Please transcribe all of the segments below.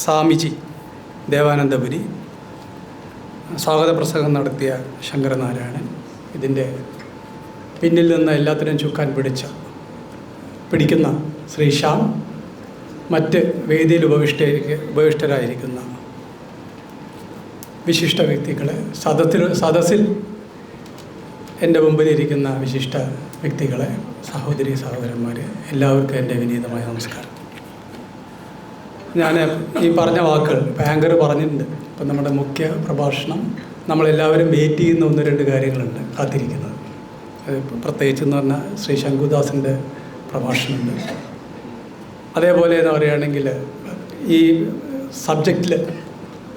സ്വാമിജി ദേവാനന്ദപുരി സ്വാഗത പ്രസംഗം നടത്തിയ ശങ്കരനാരായണൻ ഇതിന്റെ പിന്നിൽ നിന്ന് എല്ലാത്തിനും ചുക്കാൻ പിടിച്ച പിടിക്കുന്ന ശ്രീ ശ്യാം മറ്റ് വേദിയിൽ ഉപവിഷ്ട ഉപവിഷ്ടരായിരിക്കുന്ന വിശിഷ്ട വ്യക്തികളെ സദസ്സിൽ സദസ്സിൽ എന്റെ മുമ്പിലിരിക്കുന്ന വിശിഷ്ട വ്യക്തികളെ സഹോദരി സഹോദരന്മാർ എല്ലാവർക്കും എന്റെ വിനീതമായ നമസ്കാരം. ഞാൻ ഈ പറഞ്ഞ വാക്കുകൾ ബാങ്കർ പറഞ്ഞിട്ടുണ്ട്. ഇപ്പം നമ്മുടെ മുഖ്യ പ്രഭാഷണം നമ്മളെല്ലാവരും വെയിറ്റ് ചെയ്യുന്ന ഒന്ന് രണ്ട് കാര്യങ്ങളുണ്ട് കാത്തിരിക്കുന്നത്. അത് ഇപ്പം പ്രത്യേകിച്ച് എന്ന് പറഞ്ഞാൽ ശ്രീ ശങ്കുദാസിന്റെ പ്രഭാഷണമുണ്ട്. അതേപോലെ എന്ന് പറയുകയാണെങ്കിൽ ഈ സബ്ജക്റ്റിൽ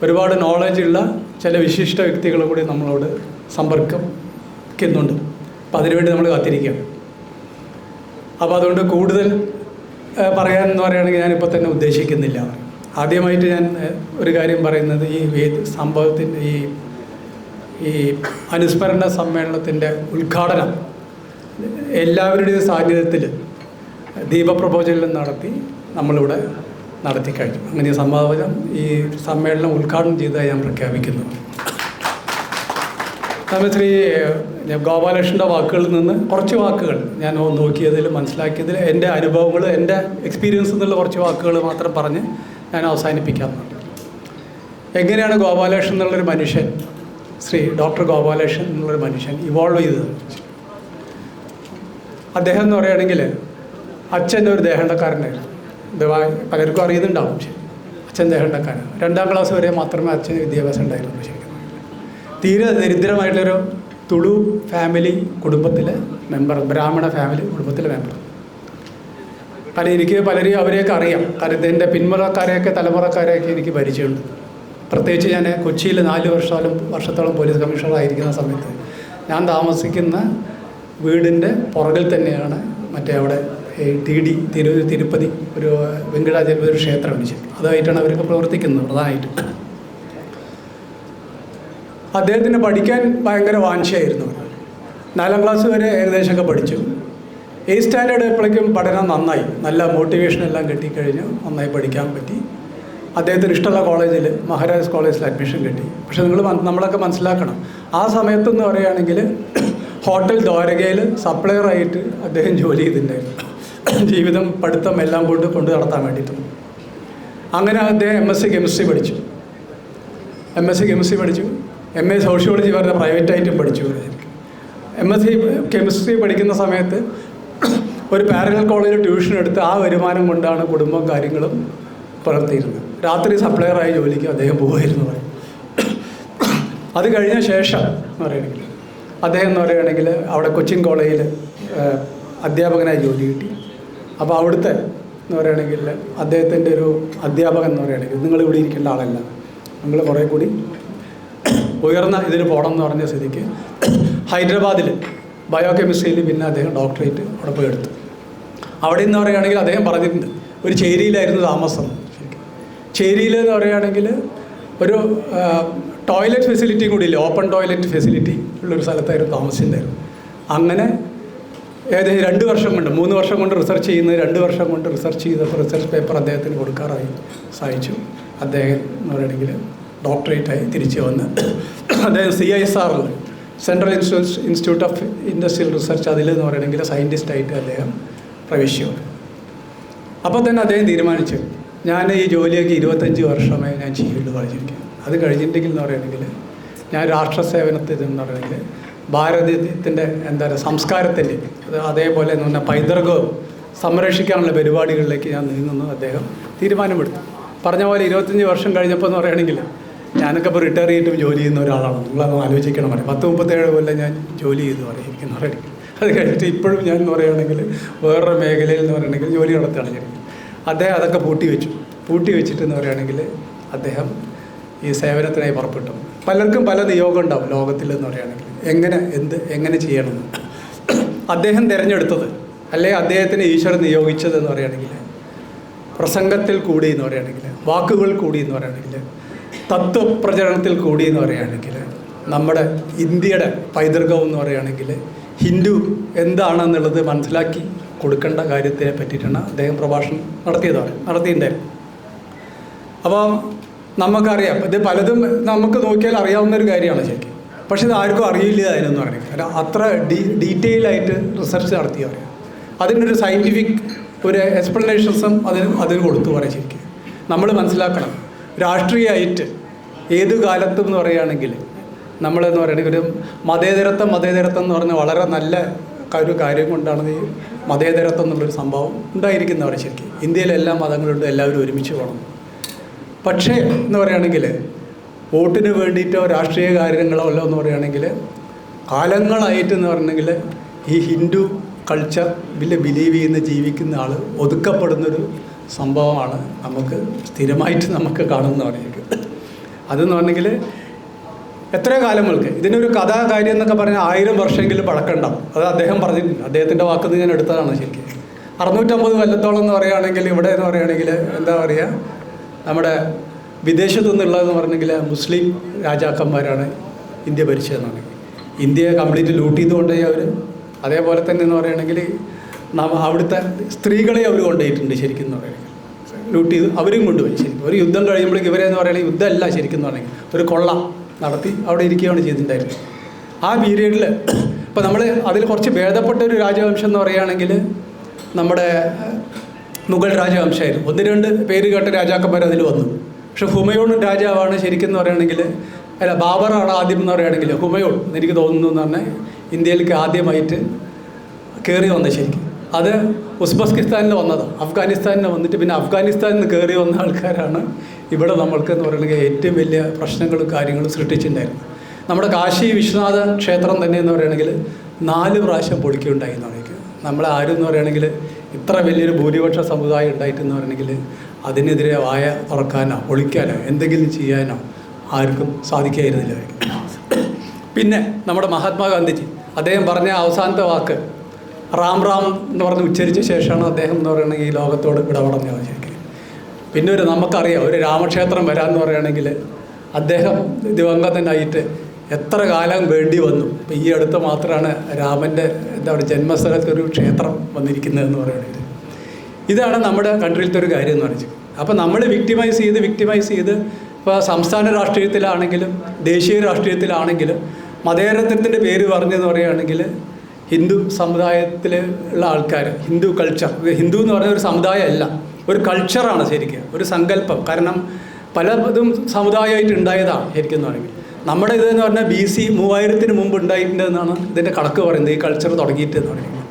ഒരുപാട് നോളജുള്ള ചില വിശിഷ്ട വ്യക്തികൾ കൂടി നമ്മളോട് സമ്പർക്കിക്കുന്നുണ്ട്. അപ്പം അതിനുവേണ്ടി നമ്മൾ കാത്തിരിക്കുകയാണ്. അപ്പോൾ അതുകൊണ്ട് കൂടുതൽ ഏഹ്, പറയാനെന്ന് പറയുകയാണെങ്കിൽ ഞാനിപ്പോൾ തന്നെ ഉദ്ദേശിക്കുന്നില്ല. ആദ്യമായിട്ട് ഞാൻ ഒരു കാര്യം പറയുന്നത് ഈ സംഭവത്തിന്റെ ഈ ഈ അനുസ്മരണ സമ്മേളനത്തിന്റെ ഉദ്ഘാടനം എല്ലാവരുടെയും സാന്നിധ്യത്തിൽ ദീപപ്രബോചനം നടത്തി നമ്മളിവിടെ നടത്തി കഴിഞ്ഞു. അങ്ങനെ സംഭാവനം ഈ സമ്മേളനം ഉദ്ഘാടനം ചെയ്തതായി ഞാൻ പ്രഖ്യാപിക്കുന്നു. ശ്രീ ഞാൻ ഗോപാലകൃഷ്ണന്റെ വാക്കുകളിൽ നിന്ന് കുറച്ച് വാക്കുകൾ ഞാൻ നോക്കിയതിൽ മനസ്സിലാക്കിയതിൽ എന്റെ അനുഭവങ്ങൾ എന്റെ എക്സ്പീരിയൻസ് എന്നുള്ള കുറച്ച് വാക്കുകൾ മാത്രം പറഞ്ഞ് ഞാൻ അവസാനിപ്പിക്കാറുണ്ട്. എങ്ങനെയാണ് ഗോപാലകൃഷ്ണൻ എന്നുള്ളൊരു മനുഷ്യൻ ശ്രീ ഡോക്ടർ ഗോപാലകൃഷ്ണൻ എന്നുള്ളൊരു മനുഷ്യൻ ഇവോൾവ് ചെയ്തത്? അദ്ദേഹം എന്ന് പറയുകയാണെങ്കിൽ അച്ഛന്റെ ഒരു ദേഹണ്ടക്കാരനായിരുന്നു പലർക്കും അറിയുന്നുണ്ടാവും അച്ഛൻ ദേഹണ്ടക്കാരൻ രണ്ടാം ക്ലാസ് വരെ മാത്രമേ അച്ഛന് വിദ്യാഭ്യാസം ഉണ്ടായിരുന്നുള്ളൂ തീരെ ദരിദ്രമായിട്ടുള്ളൊരു തുളു ഫാമിലി കുടുംബത്തിലെ മെമ്പർ ബ്രാഹ്മണ ഫാമിലി കുടുംബത്തിലെ മെമ്പർ പല എനിക്ക് പലരെയും അവരെയൊക്കെ അറിയാം. കാരണം ഇതെന്റെ പിന്മുറക്കാരെയൊക്കെ തലമുറക്കാരെയൊക്കെ എനിക്ക് പരിചയമുണ്ട്. പ്രത്യേകിച്ച് ഞാൻ കൊച്ചിയിൽ നാല് വർഷത്തോളം വർഷത്തോളം പോലീസ് കമ്മീഷണറായിരിക്കുന്ന സമയത്ത് ഞാൻ താമസിക്കുന്ന വീടിന്റെ പുറകിൽ തന്നെയാണ് മറ്റേ അവിടെ ടി ഡി തിരു തിരുപ്പതി ഒരു വെങ്കടാചലപതി ഒരു ക്ഷേത്രമുണ്ട് ശരി അതായിട്ടാണ് അവരൊക്കെ പ്രവർത്തിക്കുന്നത് പ്രധാനമായിട്ടും. അദ്ദേഹത്തിന് പഠിക്കാൻ ഭയങ്കര വാഞ്ചയായിരുന്നു. നാലാം ക്ലാസ് വരെ ഏകദേശമൊക്കെ പഠിച്ചു. എ സ്റ്റാൻഡേർഡ് എപ്പോഴേക്കും പഠനം നന്നായി. നല്ല മോട്ടിവേഷൻ എല്ലാം കിട്ടിക്കഴിഞ്ഞു നന്നായി പഠിക്കാൻ പറ്റി. അദ്ദേഹത്തിന് ഇഷ്ടമുള്ള കോളേജിൽ മഹാരാജ് കോളേജിൽ അഡ്മിഷൻ കിട്ടി. പക്ഷെ നിങ്ങൾ നമ്മളൊക്കെ മനസ്സിലാക്കണം. ആ സമയത്തെന്ന് പറയുകയാണെങ്കിൽ ഹോട്ടൽ ദ്വാരകയിൽ സപ്ലയർ ആയിട്ട് അദ്ദേഹം ജോലി ചെയ്തിട്ടുണ്ടായിരുന്നു. ജീവിതം പഠിത്തം എല്ലാം കൊണ്ട് കൊണ്ട് നടത്താൻ വേണ്ടിയിട്ട്. അങ്ങനെ അദ്ദേഹം എം എസ് സി കെമിസ്ട്രി പഠിച്ചു. എം എസ് സി കെമിസ്ട്രി പഠിച്ചു. എം എ സോഷ്യോളജി പറഞ്ഞ പ്രൈവറ്റായിട്ടും പഠിച്ചു. എം എസ് സി കെമിസ്ട്രി പഠിക്കുന്ന സമയത്ത് ഒരു പാരലൽ കോളേജിൽ ട്യൂഷൻ എടുത്ത് ആ വരുമാനം കൊണ്ടാണ് കുടുംബം കാര്യങ്ങളും പുലർത്തിയിരുന്നത് രാത്രി സപ്ലയറായി ജോലിക്ക് അദ്ദേഹം പോകുമായിരുന്നു അത് കഴിഞ്ഞ ശേഷം എന്ന് പറയുകയാണെങ്കിൽ അദ്ദേഹം എന്ന് പറയുകയാണെങ്കിൽ അവിടെ കൊച്ചിൻ കോളേജിൽ അധ്യാപകനായി ജോലി കിട്ടി. അപ്പോൾ അവിടുത്തെ എന്ന് പറയുകയാണെങ്കിൽ അദ്ദേഹത്തിന്റെ ഒരു അധ്യാപകൻ എന്ന് പറയുകയാണെങ്കിൽ നിങ്ങൾ ഇവിടെ ഇരിക്കേണ്ട ആളല്ല. നിങ്ങൾ കുറേ കൂടി ഉയർന്ന ഇതിന് പോകണം എന്ന് പറഞ്ഞ സ്ഥിതിക്ക് ഹൈദരാബാദിൽ ബയോ കെമിസ്ട്രിയിൽ പിന്നെ അദ്ദേഹം ഡോക്ടറേറ്റ് അവിടെ പോയി എടുത്തു. അവിടെ നിന്ന് പറയുകയാണെങ്കിൽ അദ്ദേഹം പറഞ്ഞിട്ടുണ്ട് ഒരു ചേരിയിലായിരുന്നു താമസം. ചേരിയിൽ എന്ന് പറയുകയാണെങ്കിൽ ഒരു ടോയ്ലറ്റ് ഫെസിലിറ്റിയും കൂടി ഇല്ല ഓപ്പൺ ടോയ്ലറ്റ് ഫെസിലിറ്റി ഉള്ളൊരു സ്ഥലത്തായിരുന്നു താമസിച്ചിട്ടുണ്ടായിരുന്നു അങ്ങനെ ഏകദേശം രണ്ട് വർഷം കൊണ്ട് മൂന്ന് വർഷം കൊണ്ട് റിസർച്ച് ചെയ്യുന്നത് രണ്ട് വർഷം കൊണ്ട് റിസർച്ച് ചെയ്തപ്പോൾ റിസർച്ച് പേപ്പർ അദ്ദേഹത്തിന് കൊടുക്കാറായി സഹായിച്ചു അദ്ദേഹം എന്ന് പറയുകയാണെങ്കിൽ ഡോക്ടറേറ്റായി തിരിച്ചു വന്ന്. അദ്ദേഹം സി ഐ എസ് ആറിൽ central institute institute of industrial research അതിൽ എന്ന് പറയുകയാണെങ്കിൽ സയന്റിസ്റ്റായിട്ട് അദ്ദേഹം പ്രവേശിച്ചു. അപ്പോൾ തന്നെ അദ്ദേഹം തീരുമാനിച്ചു ഞാൻ ഈ ജോലിയൊക്കെ ഇരുപത്തഞ്ച് വർഷമേ ഞാൻ ചെയ്യുള്ളൂ പറഞ്ഞിരിക്കുക അത് കഴിഞ്ഞിട്ടുണ്ടെങ്കിൽ എന്ന് പറയുകയാണെങ്കിൽ ഞാൻ രാഷ്ട്ര സേവനത്തിൽ എന്ന് പറയുകയാണെങ്കിൽ ഭാരതീയത്തിന്റെ എന്താ പറയുക സംസ്കാരത്തിന്റെ അത് അതേപോലെ എന്ന് പറഞ്ഞാൽ പൈതൃകവും സംരക്ഷിക്കാനുള്ള പരിപാടികളിലേക്ക് ഞാൻ നീങ്ങുന്നു അദ്ദേഹം തീരുമാനമെടുത്തു. പറഞ്ഞ പോലെ ഇരുപത്തഞ്ച് വർഷം കഴിഞ്ഞപ്പോൾ എന്ന് പറയുകയാണെങ്കിൽ ഞാനൊക്കെ ഇപ്പോൾ റിട്ടയർ ചെയ്തിട്ടും ജോലി ചെയ്യുന്ന ഒരാളാണ്. നിങ്ങളത് ആലോചിക്കണം പറയും. പത്ത് മുപ്പത്തേഴ് കൊല്ലം ഞാൻ ജോലി ചെയ്തു പറയുന്നത് പറയുന്നത് അത് കഴിഞ്ഞിട്ട് ഇപ്പോഴും ഞാൻ എന്ന് പറയുകയാണെങ്കിൽ വേറൊരു മേഖലയിൽ എന്ന് പറയുകയാണെങ്കിൽ ജോലി നടത്തുകയാണ് ഞാൻ. അദ്ദേഹം അതൊക്കെ പൂട്ടി വെച്ചു. പൂട്ടി വെച്ചിട്ട് എന്ന് പറയുകയാണെങ്കിൽ അദ്ദേഹം ഈ സേവനത്തിനായി പുറപ്പെട്ടു. പലർക്കും പല നിയോഗം ഉണ്ടാവും ലോകത്തിൽ എന്ന് പറയുകയാണെങ്കിൽ. എങ്ങനെ എന്ത് എങ്ങനെ ചെയ്യണം അദ്ദേഹം തിരഞ്ഞെടുത്തത് അല്ലെ അദ്ദേഹത്തിന് ഈശ്വരൻ നിയോഗിച്ചത് എന്ന് പറയുകയാണെങ്കിൽ പ്രസംഗത്തിൽ കൂടി എന്ന് പറയുകയാണെങ്കിൽ വാക്കുകൾ കൂടി എന്ന് പറയുകയാണെങ്കിൽ തത്വപ്രചരണത്തിൽ കൂടി എന്ന് പറയുകയാണെങ്കിൽ നമ്മുടെ ഇന്ത്യയുടെ പൈതൃകം എന്ന് പറയുകയാണെങ്കിൽ ഹിന്ദു എന്താണെന്നുള്ളത് മനസ്സിലാക്കി കൊടുക്കേണ്ട കാര്യത്തെ പറ്റിയിട്ടാണ് അദ്ദേഹം പ്രഭാഷണം നടത്തിയത് നടത്തിയിട്ടുണ്ടായിരുന്നു അപ്പോൾ നമുക്കറിയാം ഇത് പലതും നമുക്ക് നോക്കിയാൽ അറിയാവുന്ന ഒരു കാര്യമാണ് ശരിക്കും. പക്ഷേ ഇത് ആർക്കും അറിയില്ല അതിനെന്ന് പറയുന്നത്. കാരണം അത്ര ഡീ ഡീറ്റെയിൽ ആയിട്ട് റിസർച്ച് നടത്തി പറയാം അതിനൊരു സയന്റിഫിക് ഒരു എക്സ്പ്ലനേഷൻസും അതിന് അതിന് കൊടുത്തു പറയാം ശരിക്കും. നമ്മൾ മനസ്സിലാക്കണം. രാഷ്ട്രീയമായിട്ട് ഏത് കാലത്തും എന്ന് പറയുകയാണെങ്കിൽ നമ്മളെന്ന് പറയുകയാണെങ്കിൽ ഒരു മതേതരത്വം മതേതരത്വം എന്ന് പറഞ്ഞാൽ വളരെ നല്ല ഒരു കാര്യം കൊണ്ടാണ് ഈ മതേതരത്വം എന്നുള്ളൊരു സംഭവം ഉണ്ടായിരിക്കുന്നവർ ശരിക്കും. ഇന്ത്യയിലെ എല്ലാ മതങ്ങളുണ്ട് എല്ലാവരും ഒരുമിച്ച് പോകണം. പക്ഷേ എന്ന് പറയുകയാണെങ്കിൽ വോട്ടിന് വേണ്ടിയിട്ടോ രാഷ്ട്രീയ കാര്യങ്ങളോ അല്ലോ എന്ന് പറയുകയാണെങ്കിൽ കാലങ്ങളായിട്ട് എന്ന് പറഞ്ഞെങ്കിൽ ഈ ഹിന്ദു കൾച്ചർ വലിയ ബിലീവ് ചെയ്യുന്ന ജീവിക്കുന്ന ആൾ ഒതുക്കപ്പെടുന്നൊരു സംഭവമാണ് നമുക്ക് സ്ഥിരമായിട്ട് നമുക്ക് കാണുന്ന പറയുന്നത് അതെന്ന് പറഞ്ഞെങ്കിൽ എത്ര കാലങ്ങൾക്ക് ഇതിനൊരു കഥാകാര്യം എന്നൊക്കെ പറഞ്ഞാൽ ആയിരം വർഷമെങ്കിലും പഴക്കമുണ്ടാവും അത് അദ്ദേഹം പറഞ്ഞിട്ടുണ്ട്. അദ്ദേഹത്തിന്റെ വാക്കുന്ന് ഞാൻ എടുത്തതാണ് ശരിക്കും. അറുന്നൂറ്റമ്പത് കൊല്ലത്തോളം എന്ന് പറയുകയാണെങ്കിൽ ഇവിടെ എന്ന് പറയുകയാണെങ്കിൽ എന്താ പറയുക? നമ്മുടെ വിദേശത്തു നിന്നുള്ളതെന്ന് പറഞ്ഞെങ്കിൽ മുസ്ലിം രാജാക്കന്മാരാണ് ഇന്ത്യ ഭരിച്ചതെന്നാണ് ഇന്ത്യയെ കംപ്ലീറ്റ് ലൂട്ട് ചെയ്തുകൊണ്ടേ അവർ അതേപോലെ തന്നെ എന്ന് പറയുകയാണെങ്കിൽ അവിടുത്തെ സ്ത്രീകളെ അവർ കൊണ്ടുപോയിട്ടുണ്ട് ശരിക്കും എന്ന് പറയുന്നത്. ലൂട്ട് ചെയ്ത് അവരും കൊണ്ടുപോയി ശരിക്കും. ഒരു യുദ്ധം കഴിയുമ്പോഴേക്കും ഇവരെ എന്ന് പറയുന്നത് യുദ്ധമല്ല ശരിക്കും പറയുന്നത്. ഒരു കൊള്ള നടത്തി അവിടെ ഇരിക്കുകയാണ് ചെയ്തിട്ടുണ്ടായിരുന്നത്. ആ പീരീഡിൽ ഇപ്പോൾ നമ്മൾ അതിൽ കുറച്ച് ഭേദപ്പെട്ട ഒരു രാജവംശം എന്ന് പറയുകയാണെങ്കിൽ നമ്മുടെ മുഗൾ രാജവംശമായിരുന്നു. ഒന്ന് രണ്ട് പേര് കേട്ട രാജാക്കന്മാർ അതിൽ വന്നു. പക്ഷെ ഹുമയൂൺ രാജാവാണ് ശരിക്കും എന്ന് പറയുകയാണെങ്കിൽ അല്ല ബാബറാണ് ആദ്യം എന്ന് പറയുകയാണെങ്കിൽ ഹുമയൂൺ എനിക്ക് തോന്നുന്നു എന്ന് പറഞ്ഞാൽ ഇന്ത്യയിലേക്ക് ആദ്യമായിട്ട് കയറി വന്നത് ശരിക്കും. അത് ഉസ്ബസ്കിസ്ഥാനിൽ വന്നത് അഫ്ഗാനിസ്ഥാനിൽ വന്നിട്ട് പിന്നെ അഫ്ഗാനിസ്ഥാനിൽ നിന്ന് കയറി വന്ന ആൾക്കാരാണ് ഇവിടെ നമ്മൾക്ക് എന്ന് പറയുന്നത് ഏറ്റവും വലിയ പ്രശ്നങ്ങളും കാര്യങ്ങളും സൃഷ്ടിച്ചിട്ടുണ്ടായിരുന്നു നമ്മുടെ കാശി വിശ്വനാഥ ക്ഷേത്രം തന്നെ എന്ന് പറയുകയാണെങ്കിൽ നാല് പ്രാവശ്യം പൊളിക്കുകയുണ്ടായി എന്ന് പറയുന്നത് നമ്മളെ ആരും എന്ന് പറയുകയാണെങ്കിൽ ഇത്ര വലിയൊരു ഭൂരിപക്ഷ സമുദായം ഉണ്ടായിട്ടെന്ന് പറയണമെങ്കിൽ അതിനെതിരെ വായ തുറക്കാനോ ഒളിക്കാനോ എന്തെങ്കിലും ചെയ്യാനോ ആർക്കും സാധിക്കായിരുന്നില്ല. പിന്നെ നമ്മുടെ മഹാത്മാഗാന്ധിജി അദ്ദേഹം പറഞ്ഞ അവസാനത്തെ വാക്ക് റാം റാം എന്ന് പറഞ്ഞ് ഉച്ചരിച്ച ശേഷമാണ് അദ്ദേഹം എന്ന് പറയുന്നത് ഈ ലോകത്തോട് വിട പറഞ്ഞത് ശരിക്കും പിന്നെ ഒരു നമുക്കറിയാം ഒരു രാമക്ഷേത്രം വരാമെന്ന് പറയുകയാണെങ്കിൽ അദ്ദേഹം ദിവംഗതനായിട്ട് എത്ര കാലം വേണ്ടി വന്നു. ഇപ്പം ഈ അടുത്ത് മാത്രമാണ് രാമന്റെ എന്താ പറയുക ജന്മസ്ഥലത്ത് ഒരു ക്ഷേത്രം വന്നിരിക്കുന്നതെന്ന് പറയുന്നത് ഇതാണ് നമ്മുടെ കൺട്രിയിലത്തെ ഒരു കാര്യം എന്ന് പറയുന്നത്. അപ്പോൾ നമ്മൾ വിക്ടിമൈസ് ചെയ്ത് വിക്ടിമൈസ് ചെയ്ത് ഇപ്പോൾ സംസ്ഥാന രാഷ്ട്രീയത്തിലാണെങ്കിലും ദേശീയ രാഷ്ട്രീയത്തിലാണെങ്കിലും മതേതരത്വത്തിന്റെ പേര് പറഞ്ഞെന്ന് പറയുകയാണെങ്കിൽ ഹിന്ദു സമുദായത്തിൽ ഉള്ള ആൾക്കാർ ഹിന്ദു കൾച്ചർ ഹിന്ദു എന്ന് പറഞ്ഞ ഒരു സമുദായമല്ല ഒരു കൾച്ചറാണ് ശരിക്കും ഒരു സങ്കല്പം. കാരണം പലതും സമുദായമായിട്ട് ഉണ്ടായതാണ് ശരിക്കും പറയുന്നത്. നമ്മുടെ ഇതെന്ന് പറഞ്ഞാൽ ബി സി മൂവായിരത്തിന് മുമ്പ് ഉണ്ടായിട്ടുണ്ടെന്നാണ് ഇതിന്റെ കണക്ക് പറയുന്നത് ഈ കൾച്ചർ തുടങ്ങിയിട്ട് എന്ന് പറയുന്നത്.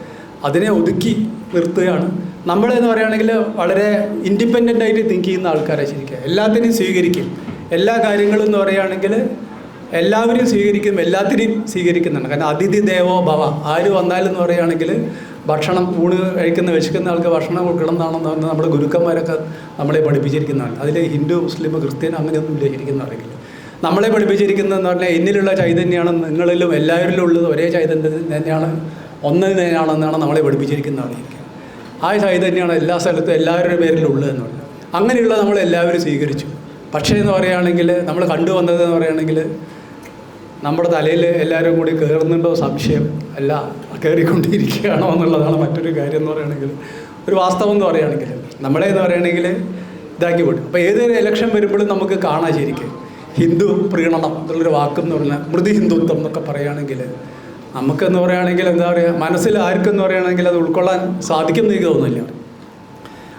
അതിനെ ഒതുക്കി നിർത്തുകയാണ്. നമ്മളെന്ന് പറയുകയാണെങ്കിൽ വളരെ ഇൻഡിപെൻഡന്റ് ആയിട്ട് തിങ്ക് ചെയ്യുന്ന ആൾക്കാരെ ശരിക്കും. എല്ലാത്തിനെയും സ്വീകരിക്കും. എല്ലാ കാര്യങ്ങളും എന്ന് പറയുകയാണെങ്കിൽ എല്ലാവരും സ്വീകരിക്കും എല്ലാത്തിനെയും സ്വീകരിക്കുന്നുണ്ട്. കാരണം അതിഥി ദേവോ ഭവ. ആര് വന്നാലെന്ന് പറയുകയാണെങ്കിൽ ഭക്ഷണം ഊണ് കഴിക്കുന്ന വിശക്കുന്ന ആൾക്ക് ഭക്ഷണം കൊടുക്കണം എന്നാണെന്ന് പറഞ്ഞാൽ നമ്മുടെ ഗുരുക്കന്മാരൊക്കെ നമ്മളെ പഠിപ്പിച്ചിരിക്കുന്നതാണ്. അതിൽ ഹിന്ദു മുസ്ലിം ക്രിസ്ത്യൻ അങ്ങനെയൊന്നും ഇല്ല അറിയില്ല നമ്മളെ പഠിപ്പിച്ചിരിക്കുന്നതെന്ന് പറഞ്ഞാൽ എന്നിലുള്ള ചൈതന്യമാണ് നിങ്ങളിലും എല്ലാവരിലും ഉള്ളത് ഒരേ ചൈതന്യം തന്നെയാണ് ഒന്ന് തന്നെയാണെന്നാണ് നമ്മളെ പഠിപ്പിച്ചിരിക്കുന്നതാണ് ആ ചൈതന്യമാണ് എല്ലാ സ്ഥലത്തും എല്ലാവരുടെ പേരിലും ഉള്ളത് എന്ന് പറഞ്ഞാൽ. അങ്ങനെയുള്ള നമ്മളെല്ലാവരും സ്വീകരിച്ചു. പക്ഷേ എന്ന് പറയുകയാണെങ്കിൽ നമ്മൾ കണ്ടുവന്നത് എന്ന് പറയുകയാണെങ്കിൽ നമ്മുടെ തലയിൽ എല്ലാവരും കൂടി കയറുന്നുണ്ടോ? സംശയം. അല്ല കയറിക്കൊണ്ടിരിക്കുകയാണോ എന്നുള്ളതാണ് മറ്റൊരു കാര്യം എന്ന് പറയുകയാണെങ്കിൽ ഒരു വാസ്തവം എന്ന് പറയുകയാണെങ്കിൽ. നമ്മളെ എന്ന് പറയുകയാണെങ്കിൽ ഇതാക്കി വിടും. അപ്പോൾ ഏതൊരു ഇലക്ഷൻ വരുമ്പോഴും നമുക്ക് കാണാം ശരിക്കും. ഹിന്ദു പ്രീണനം എന്നുള്ളൊരു വാക്കെന്ന് പറഞ്ഞാൽ മൃദു ഹിന്ദുത്വം എന്നൊക്കെ പറയുകയാണെങ്കിൽ നമുക്കെന്ന് പറയുകയാണെങ്കിൽ എന്താ പറയുക മനസ്സിൽ ആർക്കെന്ന് പറയുകയാണെങ്കിൽ അത് ഉൾക്കൊള്ളാൻ സാധിക്കും എനിക്ക് തോന്നുന്നില്ല.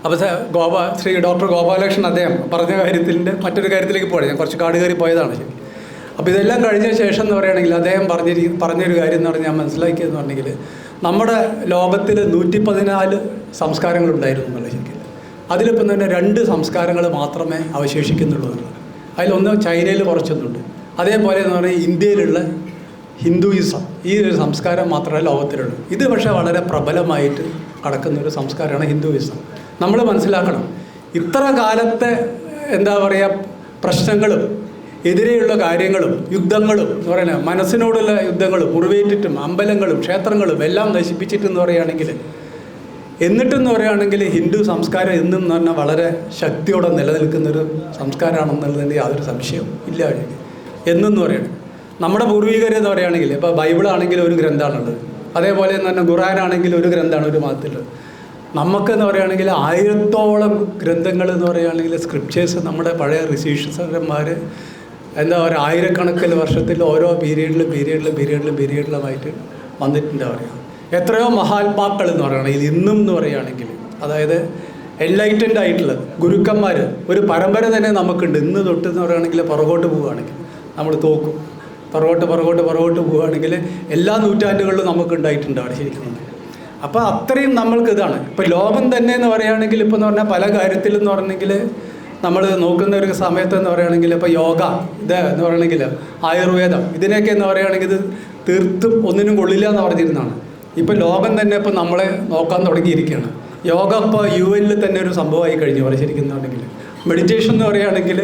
അപ്പോൾ ഗോപാ ശ്രീ ഡോക്ടർ ഗോപാലകൃഷ്ണൻ അദ്ദേഹം പറഞ്ഞ കാര്യത്തിന്റെ മറ്റൊരു കാര്യത്തിലേക്ക് പോയത് ഞാൻ കുറച്ച് കാട് കയറി പോയതാണ് ശരി. അപ്പോൾ ഇതെല്ലാം കഴിഞ്ഞ ശേഷം എന്ന് പറയുകയാണെങ്കിൽ അദ്ദേഹം പറഞ്ഞിരി പറഞ്ഞൊരു കാര്യം എന്ന് പറഞ്ഞാൽ ഞാൻ മനസ്സിലാക്കിയെന്ന് പറഞ്ഞെങ്കിൽ നമ്മുടെ ലോകത്തിൽ നൂറ്റി പതിനാല് സംസ്കാരങ്ങളുണ്ടായിരുന്നു എന്നുള്ള ശരിക്കും അതിലിപ്പം തന്നെ രണ്ട് സംസ്കാരങ്ങൾ മാത്രമേ അവശേഷിക്കുന്നുള്ളൂ അതിലൊന്ന് ചൈനയിൽ കുറച്ചൊന്നുണ്ട്. അതേപോലെ എന്ന് പറഞ്ഞാൽ ഇന്ത്യയിലുള്ള ഹിന്ദുയിസം ഈ ഒരു സംസ്കാരം മാത്രമേ ലോകത്തിലുള്ളൂ. ഇത് പക്ഷേ വളരെ പ്രബലമായിട്ട് കടക്കുന്ന ഒരു സംസ്കാരമാണ് ഹിന്ദുയിസം. നമ്മൾ മനസ്സിലാക്കണം ഇത്ര കാലത്തെ എന്താ പറയുക പ്രശ്നങ്ങളും എതിരെയുള്ള കാര്യങ്ങളും യുദ്ധങ്ങളും എന്ന് പറയുന്നത് മനസ്സിനോടുള്ള യുദ്ധങ്ങളും മുറിവേറ്റിട്ടും അമ്പലങ്ങളും ക്ഷേത്രങ്ങളും എല്ലാം നശിപ്പിച്ചിട്ടെന്ന് പറയുകയാണെങ്കിൽ എന്നിട്ടെന്ന് പറയുകയാണെങ്കിൽ ഹിന്ദു സംസ്കാരം എന്നും എന്ന് പറഞ്ഞാൽ വളരെ ശക്തിയോടെ നിലനിൽക്കുന്നൊരു സംസ്കാരമാണെന്നുള്ളതിന്റെ യാതൊരു സംശയവും ഇല്ല എന്നും എന്നെന്ന് പറയുന്നത്. നമ്മുടെ പൂർവികരെന്ന് പറയുകയാണെങ്കിൽ ഇപ്പോൾ ബൈബിളാണെങ്കിൽ ഒരു ഗ്രന്ഥമാണുള്ളത്. അതേപോലെ തന്നെ ഖുറാനാണെങ്കിൽ ഒരു ഗ്രന്ഥമാണ് ഒരു മതത്തിലുള്ളത്. നമുക്കെന്ന് പറയുകയാണെങ്കിൽ ആയിരത്തോളം ഗ്രന്ഥങ്ങൾ എന്ന് പറയുകയാണെങ്കിൽ സ്ക്രിപ്റ്റേഴ്സ് നമ്മുടെ പഴയ ഋഷീശ്വരന്മാർ എന്താ പറയുക ആയിരക്കണക്കിന് വർഷത്തിൽ ഓരോ പീരീഡിലും പീരീഡിലും പീരീഡിലും പീരീഡിലുമായിട്ട് വന്നിട്ടുണ്ട് പറയുക. എത്രയോ മഹാത്മാക്കൾ എന്ന് പറയുകയാണെങ്കിൽ ഇന്നും എന്ന് പറയുകയാണെങ്കിൽ അതായത് എൻലൈറ്റൻഡ് ആയിട്ടുള്ളത് ഗുരുക്കന്മാർ ഒരു പരമ്പര തന്നെ നമുക്കുണ്ട്. ഇന്ന് തൊട്ട് എന്ന് പറയുകയാണെങ്കിൽ പുറകോട്ട് പോവുകയാണെങ്കിൽ നമ്മൾ തോക്കും. പുറകോട്ട് പുറകോട്ട് പുറകോട്ട് പോവുകയാണെങ്കിൽ എല്ലാ നൂറ്റാണ്ടുകളിലും നമുക്ക് ഉണ്ടായിട്ടുണ്ട് അവിടെ ശരിക്കും അപ്പോൾ അത്രയും നമ്മൾക്ക് ഇതാണ്. ഇപ്പോൾ ലോകം തന്നെ എന്ന് പറയുകയാണെങ്കിൽ ഇപ്പോൾ എന്ന് പറഞ്ഞാൽ പല കാര്യത്തിലെന്ന് പറഞ്ഞെങ്കിൽ നമ്മൾ നോക്കുന്ന ഒരു സമയത്ത് എന്ന് പറയുകയാണെങ്കിൽ ഇപ്പോൾ യോഗ ഇത് എന്ന് പറയണമെങ്കിൽ ആയുർവേദം ഇതിനെയൊക്കെ എന്ന് പറയുകയാണെങ്കിൽ ഇത് തീർത്തും ഒന്നിനും കൊള്ളില്ല എന്ന് പറഞ്ഞിരുന്നതാണ്. ഇപ്പോൾ ലോകം തന്നെ ഇപ്പോൾ നമ്മളെ നോക്കാൻ തുടങ്ങിയിരിക്കുകയാണ്. യോഗ ഇപ്പോൾ യു എനിൽ തന്നെ ഒരു സംഭവമായി കഴിഞ്ഞു പറഞ്ഞിരിക്കുന്നുണ്ടെങ്കിൽ മെഡിറ്റേഷൻ എന്ന് പറയുകയാണെങ്കിൽ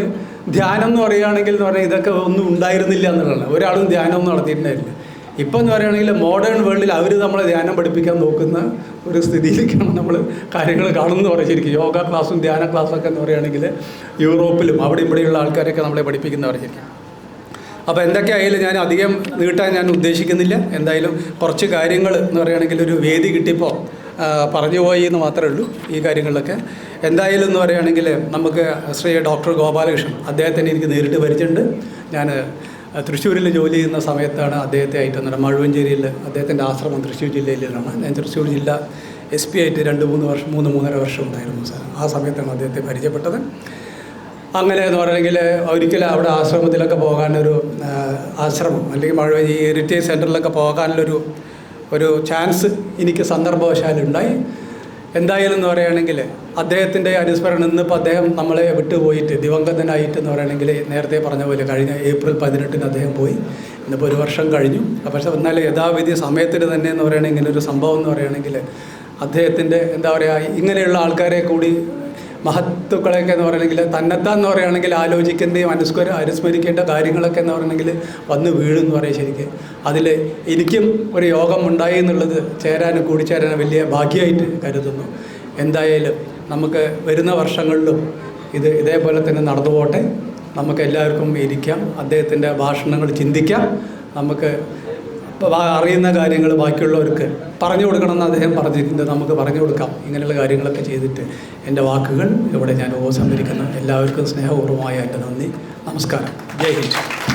ധ്യാനം എന്ന് പറയുകയാണെങ്കിൽ എന്ന് പറഞ്ഞാൽ ഇതൊക്കെ ഒന്നും ഉണ്ടായിരുന്നില്ല എന്നുള്ളതാണ്. ഒരാളും ധ്യാനമൊന്നും നടത്തിയിട്ടുണ്ടായില്ല ഇപ്പം എന്ന് പറയുകയാണെങ്കിൽ മോഡേൺ വേൾഡിൽ അവർ നമ്മളെ ധ്യാനം പഠിപ്പിക്കാൻ നോക്കുന്ന ഒരു സ്ഥിതിയിലേക്കാണ് നമ്മൾ കാര്യങ്ങൾ കാണുന്നത് പറയും. ശരിക്കും യോഗ ക്ലാസ്സും ധ്യാന ക്ലാസ്സൊക്കെ എന്ന് പറയുകയാണെങ്കിൽ യൂറോപ്പിലും അവിടെ ഇവിടെയുള്ള ആൾക്കാരൊക്കെ നമ്മളെ പഠിപ്പിക്കുന്ന പറഞ്ഞിരിക്കും അപ്പോൾ എന്തൊക്കെയായാലും ഞാൻ അധികം നീട്ടാൻ ഞാൻ ഉദ്ദേശിക്കുന്നില്ല. എന്തായാലും കുറച്ച് കാര്യങ്ങൾ എന്ന് പറയുകയാണെങ്കിൽ ഒരു വേദി കിട്ടിയപ്പോൾ പറഞ്ഞു പോയി എന്ന് മാത്രമേ ഉള്ളൂ ഈ കാര്യങ്ങളിലൊക്കെ എന്തായാലും എന്ന് പറയുകയാണെങ്കിൽ നമുക്ക് ശ്രീ ഡോക്ടർ ഗോപാലകൃഷ്ണൻ അദ്ദേഹത്തിന് എനിക്ക് നേരിട്ട് പരിചയമുണ്ട്. ഞാൻ തൃശ്ശൂരിൽ ജോലി ചെയ്യുന്ന സമയത്താണ് അദ്ദേഹത്തെ ആയിട്ട് പറഞ്ഞാൽ മഴുവഞ്ചേരിയിൽ അദ്ദേഹത്തിന്റെ ആശ്രമം തൃശ്ശൂർ ജില്ലയിലാണ് ഞാൻ തൃശ്ശൂർ ജില്ല എസ് പി ആയിട്ട് രണ്ട് മൂന്ന് വർഷം മൂന്ന് മൂന്നര വർഷം ഉണ്ടായിരുന്നു സാർ. ആ സമയത്താണ് അദ്ദേഹത്തെ പരിചയപ്പെട്ടത്. അങ്ങനെ എന്ന് പറയുകയാണെങ്കിൽ ഒരിക്കലും അവിടെ ആശ്രമത്തിലൊക്കെ പോകാനൊരു ആശ്രമം അല്ലെങ്കിൽ മഴ ഈ റിട്ടയർ സെന്ററിലൊക്കെ പോകാനുള്ളൊരു ഒരു ചാൻസ് എനിക്ക് സന്ദർഭവശാലുണ്ടായി. എന്തായാലും എന്ന് പറയുകയാണെങ്കിൽ അദ്ദേഹത്തിന്റെ അനുസ്മരണം ഇന്നിപ്പോൾ അദ്ദേഹം നമ്മളെ വിട്ടുപോയിട്ട് ദിവംഗതനായിട്ട് എന്ന് പറയുകയാണെങ്കിൽ നേരത്തെ പറഞ്ഞ പോലെ കഴിഞ്ഞ ഏപ്രിൽ പതിനെട്ടിന് അദ്ദേഹം പോയി. ഇന്നിപ്പോൾ ഒരു വർഷം കഴിഞ്ഞു. പക്ഷേ എന്നാൽ യഥാവിധി സമയത്തിന് തന്നെ എന്ന് പറയുകയാണെങ്കിൽ ഒരു സംഭവം എന്ന് പറയുകയാണെങ്കിൽ അദ്ദേഹത്തിന്റെ എന്താ പറയുക ഇങ്ങനെയുള്ള ആൾക്കാരെ കൂടി മഹത്തുക്കളൊക്കെ എന്ന് പറയണമെങ്കിൽ തന്നെത്താൻ എന്ന് പറയുകയാണെങ്കിൽ ആലോചിക്കേണ്ടയും അനുസ്മര അനുസ്മരിക്കേണ്ട കാര്യങ്ങളൊക്കെ എന്ന് പറയണമെങ്കിൽ വന്ന് വീഴും എന്ന് പറയും ശരിക്കും. അതിൽ എനിക്കും ഒരു യോഗം ഉണ്ടായി എന്നുള്ളത് ചേരാനും കൂടിച്ചേരാനും വലിയ ഭാഗ്യമായിട്ട് കരുതുന്നു. എന്തായാലും നമുക്ക് വരുന്ന വർഷങ്ങളിലും ഇത് ഇതേപോലെ തന്നെ നടന്നു പോട്ടെ. നമുക്ക് എല്ലാവർക്കും ഇരിക്കാം. അദ്ദേഹത്തിന്റെ ഭാഷണങ്ങൾ ചിന്തിക്കാം. നമുക്ക് അറിയുന്ന കാര്യങ്ങൾ ബാക്കിയുള്ളവർക്ക് പറഞ്ഞു കൊടുക്കണമെന്ന് അദ്ദേഹം പറഞ്ഞിട്ടുണ്ട്. നമുക്ക് പറഞ്ഞു കൊടുക്കാം. ഇങ്ങനെയുള്ള കാര്യങ്ങളൊക്കെ ചെയ്തിട്ട് എന്റെ വാക്കുകൾ ഇവിടെ ഞാൻ ഉപസംഹരിക്കുന്നു. എല്ലാവർക്കും സ്നേഹപൂർവമായ എന്റെ നന്ദി. നമസ്കാരം. ജയ് ഹിന്ദ്.